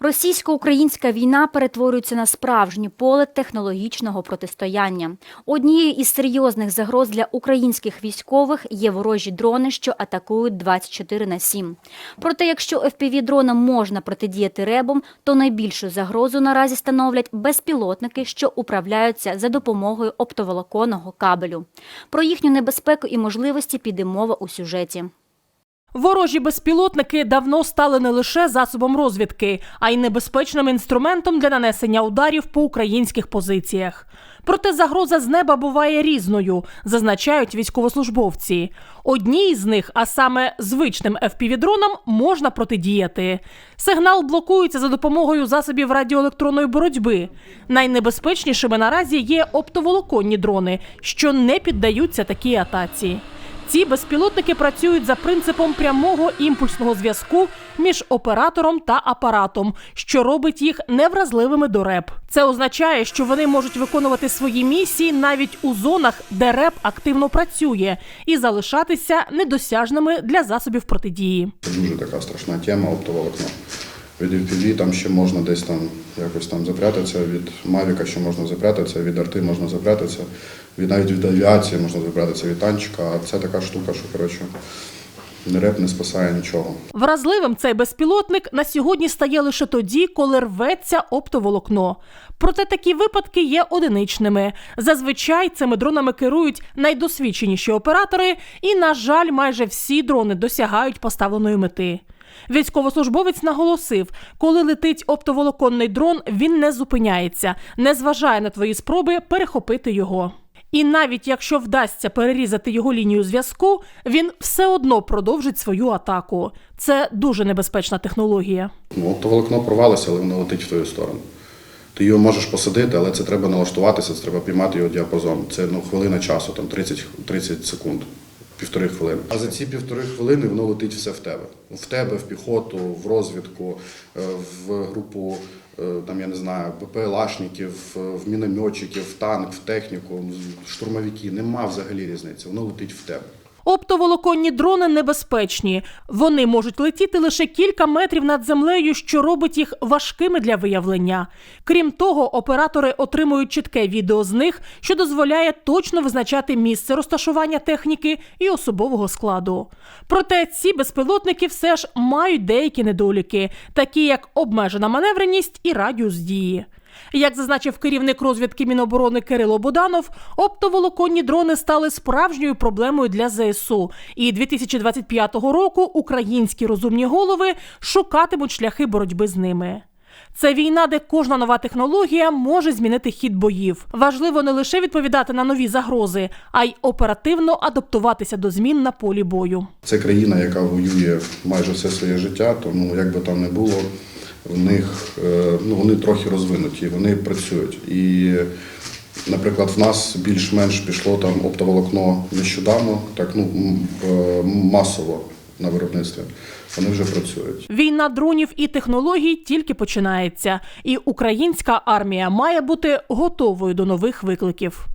Російсько-українська війна перетворюється на справжнє поле технологічного протистояння. Однією із серйозних загроз для українських військових є ворожі дрони, що атакують 24 на 7. Проте, якщо FPV-дронам можна протидіяти ребом, то найбільшу загрозу наразі становлять безпілотники, що управляються за допомогою оптоволоконного кабелю. Про їхню небезпеку і можливості піде мова у сюжеті. Ворожі безпілотники давно стали не лише засобом розвідки, а й небезпечним інструментом для нанесення ударів по українських позиціях. Проте загроза з неба буває різною, зазначають військовослужбовці. Одній з них, а саме звичним FPV-дронам, можна протидіяти. Сигнал блокується за допомогою засобів радіоелектронної боротьби. Найнебезпечнішими наразі є оптоволоконні дрони, що не піддаються такій атаці. Ці безпілотники працюють за принципом прямого імпульсного зв'язку між оператором та апаратом, що робить їх невразливими до РЕП. Це означає, що вони можуть виконувати свої місії навіть у зонах, де РЕП активно працює, і залишатися недосяжними для засобів протидії. Дуже така страшна тема оптоволокно. Від FPV там ще можна десь там якось там запрятатися, від Мавіка ще можна запрятатися, від арти можна запрятатися, від навіть від авіації можна запрятатися від танчика. А це така штука, що коротше реп не спасає нічого. Вразливим цей безпілотник на сьогодні стає лише тоді, коли рветься оптоволокно. Проте такі випадки є одиничними. Зазвичай цими дронами керують найдосвідченіші оператори, і, на жаль, майже всі дрони досягають поставленої мети. Військовослужбовець наголосив, коли летить оптоволоконний дрон, він не зупиняється, не зважає на твої спроби перехопити його. І навіть якщо вдасться перерізати його лінію зв'язку, він все одно продовжить свою атаку. Це дуже небезпечна технологія. Ну, оптоволокно порвалося, але воно летить в твою сторону. Ти його можеш посадити, але це треба налаштуватися, це треба піймати його діапазон. Це ну, хвилина часу, там 30, 30 секунд, півтори хвилини. А за ці півтори хвилини воно летить все в тебе. В тебе, в піхоту, в розвідку, е, в групу, е, там, я не знаю, БПЛАшників, е, в мінометчиків, в танк, в техніку, штурмовики. Нема взагалі різниці. Воно летить в тебе. Оптоволоконні дрони небезпечні. Вони можуть летіти лише кілька метрів над землею, що робить їх важкими для виявлення. Крім того, оператори отримують чітке відео з них, що дозволяє точно визначати місце розташування техніки і особового складу. Проте ці безпілотники все ж мають деякі недоліки, такі як обмежена маневреність і радіус дії. Як зазначив керівник розвідки Міноборони Кирило Буданов, оптоволоконні дрони стали справжньою проблемою для ЗСУ. І 2025 року українські розумні голови шукатимуть шляхи боротьби з ними. Це війна, де кожна нова технологія може змінити хід боїв. Важливо не лише відповідати на нові загрози, а й оперативно адаптуватися до змін на полі бою. Це країна, яка воює майже все своє життя, тому як би там не було, в них е, ну, вони трохи розвинуті, вони працюють. І, наприклад, в нас більш-менш пішло там оптоволокно нещодавно, так ну е, масово на виробництві. Вони вже працюють. Війна дронів і технологій тільки починається, і українська армія має бути готовою до нових викликів.